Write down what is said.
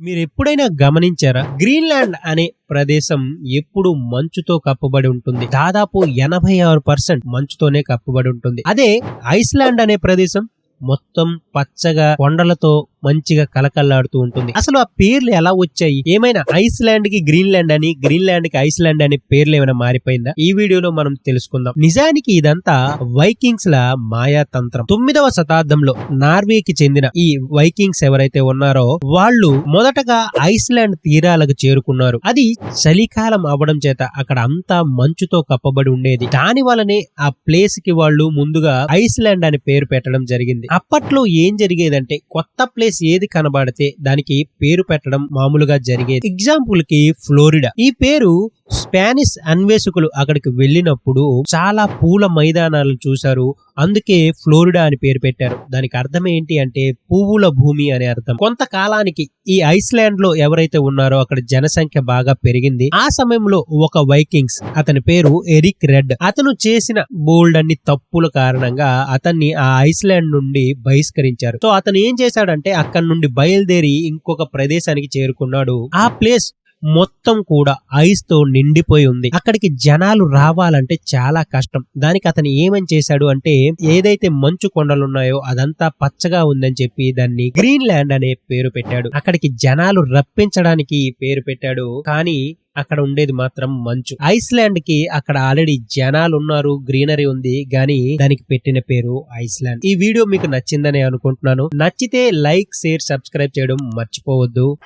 మీరు ఎప్పుడైనా గమనించారా? గ్రీన్లాండ్ అనే ప్రదేశం ఎప్పుడు మంచుతో కప్పబడి ఉంటుంది. దాదాపు ఎనభై ఆరు పర్సెంట్ మంచుతోనే కప్పబడి ఉంటుంది. అదే ఐస్లాండ్ అనే ప్రదేశం మొత్తం పచ్చగా కొండలతో మంచిగా కలకల్లాడుతూ ఉంటుంది. అసలు ఆ పేర్లు ఎలా వచ్చాయి? ఏమైనా ఐస్లాండ్కి గ్రీన్లాండ్ అని గ్రీన్లాండ్కి ఐస్లాండ్ అనే పేర్లు ఏమైనా మారిపోయిందా? ఈ వీడియోలో మనం తెలుసుకుందాం. నిజానికి ఇదంతా వైకింగ్స్ ల మాయా తంత్రం తొమ్మిదవ శతాబ్దంలో నార్వేకి చెందిన ఈ వైకింగ్స్ ఎవరైతే ఉన్నారో వాళ్ళు మొదటగా ఐస్లాండ్ తీరాలకు చేరుకున్నారు. అది చలికాలం అవ్వడం చేత అక్కడ అంతా మంచుతో కప్పబడి ఉండేది. దాని వలనే ఆ ప్లేస్కి వాళ్ళు ముందుగా ఐస్లాండ్ అని పేరు పెట్టడం జరిగింది. అప్పట్లో ఏం జరిగేదంటే కొత్త ప్లేస్ ఏది కనబడితే దానికి పేరు పెట్టడం మామూలుగా జరిగేది. ఎగ్జాంపుల్కి ఫ్లోరిడా. ఈ పేరు స్పానిష్ అన్వేషకులు అక్కడికి వెళ్ళినప్పుడు చాలా పూల మైదానాలు చూశారు. అందుకే ఫ్లోరిడా అని పేరు పెట్టారు. దానికి అర్థం ఏంటి అంటే పువ్వుల భూమి అనే అర్థం. కొంతకాలానికి ఈ ఐస్లాండ్లో ఎవరైతే ఉన్నారో అక్కడ జనసంఖ్య బాగా పెరిగింది. ఆ సమయంలో ఒక వైకింగ్స్ అతని పేరు ఎరిక్ రెడ్. అతను చేసిన బోల్డ్ అన్ని తప్పుల కారణంగా అతన్ని ఆ ఐస్లాండ్ నుండి బహిష్కరించారు. సో అతను ఏం చేశాడంటే అక్కడ నుండి బయలుదేరి ఇంకొక ప్రదేశానికి చేరుకున్నాడు. ఆ ప్లేస్ మొత్తం కూడా ఐస్తో నిండిపోయి ఉంది. అక్కడికి జనాలు రావాలంటే చాలా కష్టం. దానికి అతను ఏమని చేశాడు అంటే ఏదైతే మంచు కొండలు ఉన్నాయో అదంతా పచ్చగా ఉందని చెప్పి దాన్ని గ్రీన్ ల్యాండ్ అనే పేరు పెట్టాడు. అక్కడికి జనాలు రప్పించడానికి పేరు పెట్టాడు. కానీ అక్కడ ఉండేది మాత్రం మంచు. ఐస్లాండ్కి అక్కడ ఆల్రెడీ జనాలు ఉన్నారు గ్రీనరీ ఉంది. గాని దానికి పెట్టిన పేరు ఐస్లాండ్. ఈ వీడియో మీకు నచ్చిందని అనుకుంటున్నాను. నచ్చితే లైక్ షేర్ సబ్స్క్రైబ్ చేయడం మర్చిపోవద్దు.